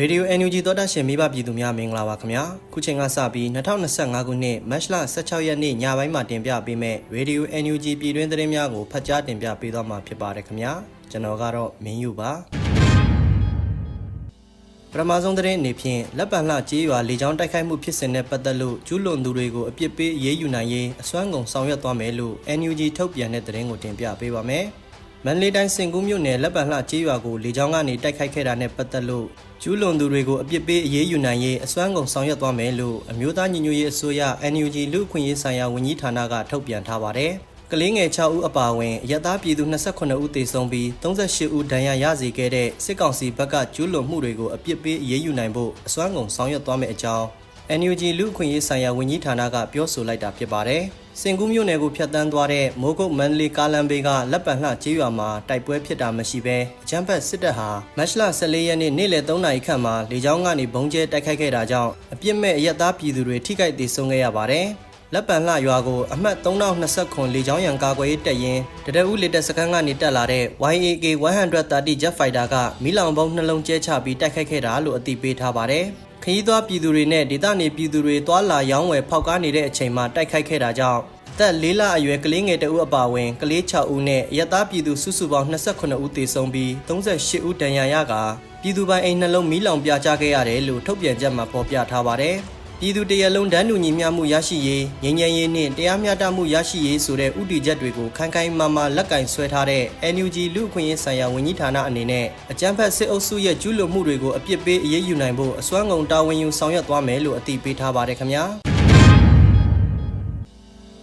ရေဒီယို NUG သောတာရှင်မိဘပြည်သူများမင်္ဂလာပါခင်ဗျာခုချိန်ကစပြီး2025ခုနှစ်မတ်လ16ရက်နေ့ညပိုင်းမှာတင်ပြပေးမယ့်ရေဒီယို NUG ပြည်တွင်းသတင်းများကိုဖတ်ကြားတင်ပြပေးသွားမှာဖြစ်ပါတယ်ခင်ဗျာကျွန်တော်ကတော့မင်းယူပါပထမဆုံးသတင်းအနေဖြင့်လက်ပံလှကြေးရွာလေကြောင်းတိုက်ခိုက်မှုဖြစ်စဉ်နဲ့ပတ်သက်လို့ကျူးလွန်သူတွေကိုအပြစ်ပေးအရေးယူနိုင်ရေးအစွမ်းကုန်ဆောင်ရွက်သွားမယ်လို့ NUG ထုတ်ပြန်တဲ့သတင်းကိုတင်ပြပေးပါမယ် မန္တလေးတိုင်းစင်ကူးမြို့နယ်လက်ပံလှကြေးရွာကိုလေကြောင်းကနေတိုက်ခိုက်ခဲ့တာနဲ့ပတ်သက်လို့ကျူးလွန်သူတွေကိုအပြစ်ပေးအရေးယူနိုင်ရေးအစွမ်းကုန်ဆောင်ရွက်သွားမယ်လို့အမျိုးသားညီညွတ်ရေးအစိုးရ NUG လူ့အခွင့်အရေးဆိုင်ရာဝန်ကြီးဌာနကထုတ်ပြန်ထားပါတယ်။ကလေးငယ်6ဦးအပါအဝင်အရက်သားပြည်သူ28ဦးသေဆုံးပြီး38ဦးဒဏ်ရာရစေခဲ့တဲ့စစ်ကောင်စီဘက်ကကျူးလွန်မှုတွေကိုအပြစ်ပေးအရေးယူနိုင်ဖို့အစွမ်းကုန်ဆောင်ရွက်သွားမယ့်အကြောင်း NUG လူ့အခွင့်အရေးဆိုင်ရာဝန်ကြီးဌာနကပြောဆိုလိုက်တာဖြစ်ပါတယ်။စင်ကူးမြို့နယ်ကိုဖျက်ဆီးသွားတဲ့မိုးကုတ်မန္တလေးကားလမ်းဘေးကလက်ပံလှကျေးရွာမှာတိုက်ပွဲဖြစ်တာမရှိဘဲအကြမ်းဖက်စစ်တပ်ဟာမတ်လ14ရက်နေ့နေ့လယ်3နာရီခန့်မှာလေကြောင်းကနေဘုံကျဲတိုက်ခိုက်ခဲ့တာကြောင့်အပြစ်မဲ့အရက်သားပြည်သူတွေထိခိုက်ဒေဆုံးခဲ့ရပါတယ်။လက်ပံလှရွာကိုအမှတ်3029လေကြောင်းရန်ကာကွယ်ရေးတပ်ရင်းတရဦးလေတပ်စခန်းကနေတက်လာတဲ့ YAK 130 Jet Fighter ကမီးလောင်ဘုံနှလုံးကျဲချပြီးတိုက်ခိုက်ခဲ့တာလို့အသိပေးထားပါတယ်။ ခရီးသွားပြည်သူတွေနဲ့ဒေသနေပြည်သူတွေသွာလာရောင်းဝယ်ဖောက်ကားနေတဲ့အချိန်မှာတိုက်ခိုက်ခဲ့တာကြောင့်အသက်၄လအရွယ်ကလေးငယ်တဦးအပါအဝင်ကလေး6ဦးနဲ့ရသားပြည်သူစုစုပေါင်း28ဦးသေဆုံးပြီး38ဦးဒဏ်ရာရကာပြည်သူပိုင်အိမ်နှလုံးမီးလောင်ပြာကျခဲ့ရတယ်လို့ထုတ်ပြန်ချက်မှာဖော်ပြထားပါတယ်။ ပြည်သူတရလုံးတန်းတူညီမျှမှုရရှိရေးငြိမ်းချမ်းရေးနဲ့တရားမျှတမှုရရှိရေးဆိုတဲ့ဥတီချက်တွေကိုခိုင်ခိုင်မာမာလက်ကင်ဆွဲထားတဲ့ NUG လူ့အခွင့်အရေးဆိုင်ရာဝန်ကြီးဌာနအနေနဲ့အကြမ်းဖက်စစ်အုပ်စုရဲ့ကျူးလွန်မှုတွေကိုအပြစ်ပေးအရေးယူနိုင်ဖို့အစွမ်းကုန်တာဝန်ယူဆောင်ရွက်သွားမယ်လို့အသိပေးထားပါတယ်ခင်ဗျာ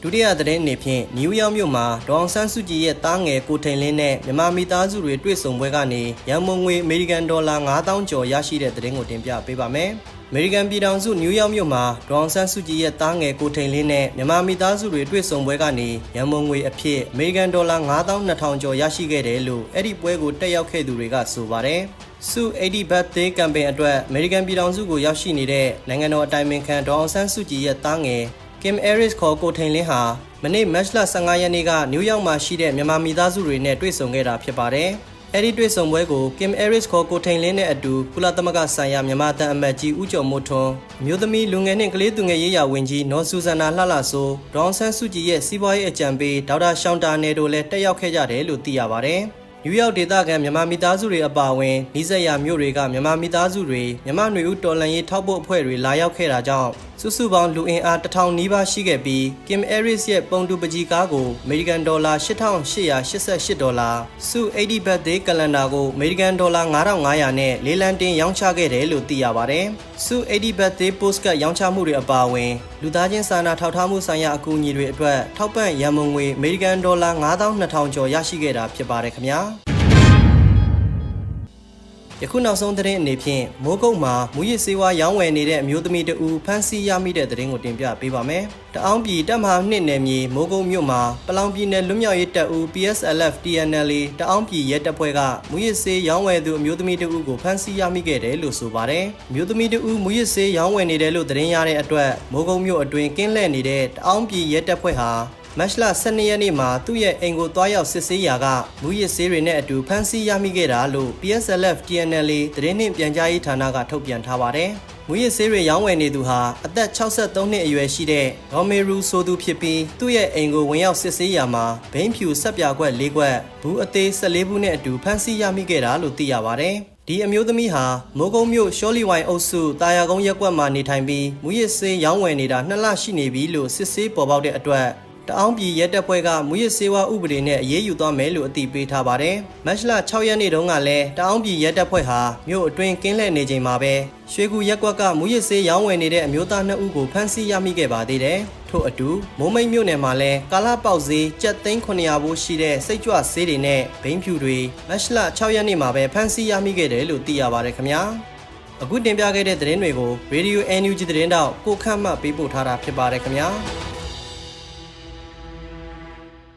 ဒုတိယသတင်းအနေဖြင့်နယူးယောက်မြို့မှာဒေါအောင်ဆန်းစုကြည်ရဲ့တားငယ်ကိုထိန်လင်းနဲ့မြန်မာမိသားစုတွေတွေ့ဆုံပွဲကနေရန်မုံငွေအမေရိကန်ဒေါ်လာ9000ကျော်ရရှိတဲ့သတင်းကိုတင်ပြပေးပါမယ်။အမေရိကန်ပြည်ထောင်စုနယူးယောက်မြို့မှာဒေါအောင်ဆန်းစုကြည်ရဲ့တားငယ်ကိုထိန်လင်းနဲ့မြန်မာမိသားစုတွေတွေ့ဆုံပွဲကနေရန်မုံငွေအဖြစ်အမေရိကန်ဒေါ်လာ9200ကျော်ရရှိခဲ့တယ်လို့အဲ့ဒီပွဲကိုတက်ရောက်ခဲ့သူတွေကဆိုပါတယ်။စု80 birthday campaign အတွက်အမေရိကန်ပြည်ထောင်စုကိုရောက်ရှိနေတဲ့နိုင်ငံတော်အတိုင်ပင်ခံဒေါအောင်ဆန်းစုကြည်ရဲ့တားငယ် Kim Aris ခေါ်ကိုထိန်လင်းဟာမနေ့မတ်လ15ရက်နေ့ကနယူးယောက်မှာရှိတဲ့မြန်မာမိသားစုတွေနဲ့တွေ့ဆုံခဲ့တာဖြစ်ပါတယ်။အဲဒီတွေ့ဆုံပွဲကို Kim Aris ခေါ်ကိုထိန်လင်းနဲ့အတူကုလသမဂ္ဂဆိုင်ရာမြန်မာတန်အမတ်ကြီးဦးကျော်မိုးထွန်းအမျိုးသမီးလူငယ်နှင့်ကလေးသူငယ်ရေးရာဝန်ကြီးနော်ဆူဇန်နာလှလှဆိုးဒေါန်ဆန်းစုကြည်ရဲ့စီးပွားရေးအကြံပေးဒေါက်တာရှောင်းတာနယ်တို့လည်းတက်ရောက်ခဲ့ကြတယ်လို့သိရပါတယ်။ နယူးယောက်ဒေသခံမြန်မာမိသားစုတွေအပါအဝင်နီးစပ်ရာမြို့တွေကမြန်မာမိသားစုတွေမြန်မာຫນွေဦးတော်လန်ရေးထောက်ပို့အဖွဲ့တွေလာရောက်ခဲ့တာကြောင့်စုစုပေါင်းလူအင်အား1000နီးပါးရှိခဲ့ပြီး Kim Aris ရဲ့ပုံတူပကြီးကားကိုအမေရိကန်ဒေါ်လာ8888ဒေါ်လာစု 80 birthday calendar ကိုအမေရိကန်ဒေါ်လာ9500နဲ့လေးလံတင်ရောင်းချခဲ့တယ်လို့သိရပါတယ်။စု 80 birthday postcard ရောင်းချမှုတွေအပါအဝင်လူသားချင်းစာနာထောက်ထားမှုဆိုင်ရာအကူအညီတွေအတွက်ထောက်ပံ့ရန်မုံငွေအမေရိကန်ဒေါ်လာ9200ကျော်ရရှိခဲ့တာဖြစ်ပါတယ်ခင်ဗျာ။ ယခုနောက်ဆုံးသတင်းအနေဖြင့်မိုးကုတ်မှာမူရစ်စေဝါရောင်းဝယ်နေတဲ့အမျိုးသမီးတဦးဖမ်းဆီးရမိတဲ့သတင်းကိုတင်ပြပေးပါမယ်။တအောင်းပြည်တပ်မဟာနှစ်နယ်မြေမိုးကုတ်မြို့မှာပလောင်ပြည်နယ်လွတ်မြောက်ရေးတပ်ဦး PSLF TNL တအောင်းပြည်ရဲတပ်ဖွဲ့ကမူရစ်စေးရောင်းဝယ်သူအမျိုးသမီးတဦးကိုဖမ်းဆီးရမိခဲ့တယ်လို့ဆိုပါတယ်။အမျိုးသမီးတဦးမူရစ်စေးရောင်းဝယ်နေတယ်လို့သတင်းရတဲ့အတွက်မိုးကုတ်မြို့အတွင်းကင်းလှည့်နေတဲ့တအောင်းပြည်ရဲတပ်ဖွဲ့ဟာ မတ်လ12ရက်နေ့မှာသူ့ရဲ့အိမ်ကိုတွားရောက်စစ်ဆေးရာကမူရစ်ဆေးတွေနဲ့အတူဖမ်းဆီးရမိခဲ့တာလို့ PSLF TNL သတင်းနှင့်ပြန်ကြားရေးဌာနကထုတ်ပြန်ထားပါတယ်။မူရစ်ဆေးတွေရောင်းဝယ်နေသူဟာအသက်63နှစ်အရွယ်ရှိတဲ့ရော်မေရူဆိုသူဖြစ်ပြီးသူ့ရဲ့အိမ်ကိုဝင်ရောက်စစ်ဆေးရာမှာဘိန်းဖြူဆက်ပြာခွက်၄ခွက်ဘူးအသေး14ဘူးနဲ့အတူဖမ်းဆီးရမိခဲ့တာလို့သိရပါတယ်။ဒီအမျိုးသမီးဟာမိုးကုံမြို့ရှောလီဝိုင်အုပ်စုတာယာကုန်းရက်ကွက်မှာနေထိုင်ပြီးမူရစ်ဆေးရောင်းဝယ်နေတာနှစ်လရှိနေပြီလို့စစ်ဆေးပေါ်ပေါက်တဲ့အတွက် တအောင်းပြည်ရဲတပ်ဖွဲ့ကမူရစ်စေဝါဥပဒေနဲ့အရေးယူသွားမယ်လို့အသိပေးထားပါတယ်။မတ်လ6ရက်နေ့တုန်းကလည်းတအောင်းပြည်ရဲတပ်ဖွဲ့ဟာမြို့အတွင်းကင်းလှည့်နေချိန်မှာပဲရွှေကူရက်ကွက်ကမူရစ်စေးရောင်းဝယ်နေတဲ့အမျိုးသားနှစ်ဦးကိုဖမ်းဆီးရမိခဲ့ပါသေးတယ်။ထို့အတူမိုးမိတ်မြို့နယ်မှာလည်းကာလာပေါက်ဈေးကြက်သိန်း900ဘိုးရှိတဲ့စိတ်ကြွဆေးတွေနဲ့ဘိန်းဖြူတွေမတ်လ6ရက်နေ့မှာပဲဖမ်းဆီးရမိခဲ့တယ်လို့သိရပါတယ်ခင်ဗျာ။အခုတင်ပြခဲ့တဲ့သတင်းတွေကို Radio NUG သတင်းတောက်ကိုခန့်မှတ်ပေးပို့ထားတာဖြစ်ပါတယ်ခင်ဗျာ။